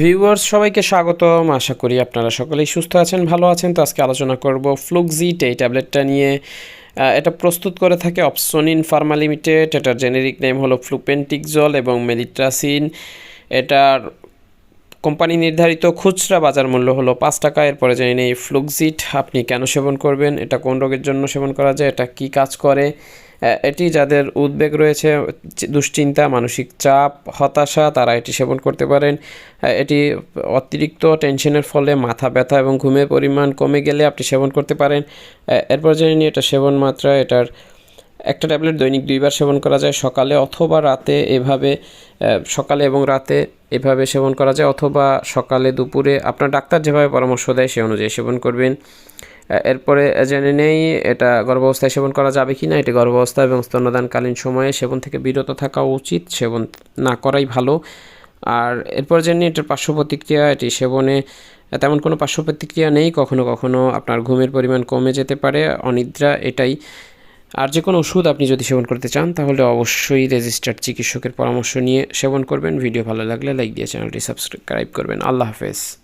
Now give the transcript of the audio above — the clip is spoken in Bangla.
ভিউয়ার্স সবাইকে স্বাগতম। আশা করি আপনারা সকলেই সুস্থ আছেন, ভালো আছেন। তো আজকে আলোচনা করব ফ্লুকজিট এই ট্যাবলেটটা নিয়ে। এটা প্রস্তুত করে থাকে অপসোনিন ফার্মা লিমিটেড এটার জেনেরিক নেম হলো ফ্লুপেন্টিকজল এবং মেলিট্রাসিন এটার কোম্পানি নির্ধারিত খুচরা বাজার মূল্য হলো পাঁচ টাকা। এরপরে জেনে নেই ফ্লুকজিট আপনি কেন সেবন করবেন? এটা কোন রোগের জন্য সেবন করা যায়? এটা কি কাজ করে? এটি যাদের উদ্বেগ রয়েছে দুশ্চিন্তা, মানসিক চাপ, হতাশা, তারা এটি সেবন করতে পারেন। এটি অতিরিক্ত টেনশনের ফলে মাথা ব্যথা এবং ঘুমের পরিমাণ কমে গেলে আপনি সেবন করতে পারেন। এরপর জেনে এটা সেবন মাত্রা, এটার একটা ট্যাবলেট দৈনিক দুইবার সেবন করা যায়, সকালে অথবা রাতে এভাবে সকালে এবং রাতে এভাবে সেবন করা যায়, অথবা সকালে দুপুরে আপনার ডাক্তার যেভাবে পরামর্শ দেয় সে অনুযায়ী সেবন করবেন। এরপরে জেনে নেই এটা গর্ভাবস্থায় সেবন করা যাবে কি না এটি গর্ভাবস্থা এবং স্তন্যদানকালীন সময়ে সেবন থেকে বিরত থাকা উচিত, সেবন না করাই ভালো। আর এরপর জেনে এটার পার্শ্ব প্রতিক্রিয়া, এটি সেবনে তেমন কোনো পার্শ্ব প্রতিক্রিয়া নেই, কখনো কখনো আপনার ঘুমের পরিমাণ কমে যেতে পারে, অনিদ্রা এটাই। আর যে কোনো ওষুধ আপনি যদি সেবন করতে চান, তাহলে অবশ্যই রেজিস্টার্ড চিকিৎসকের পরামর্শ নিয়ে সেবন করবেন। ভিডিও ভালো লাগলে লাইক দিয়ে চ্যানেলটি সাবস্ক্রাইব করবেন। আল্লাহ হাফেজ।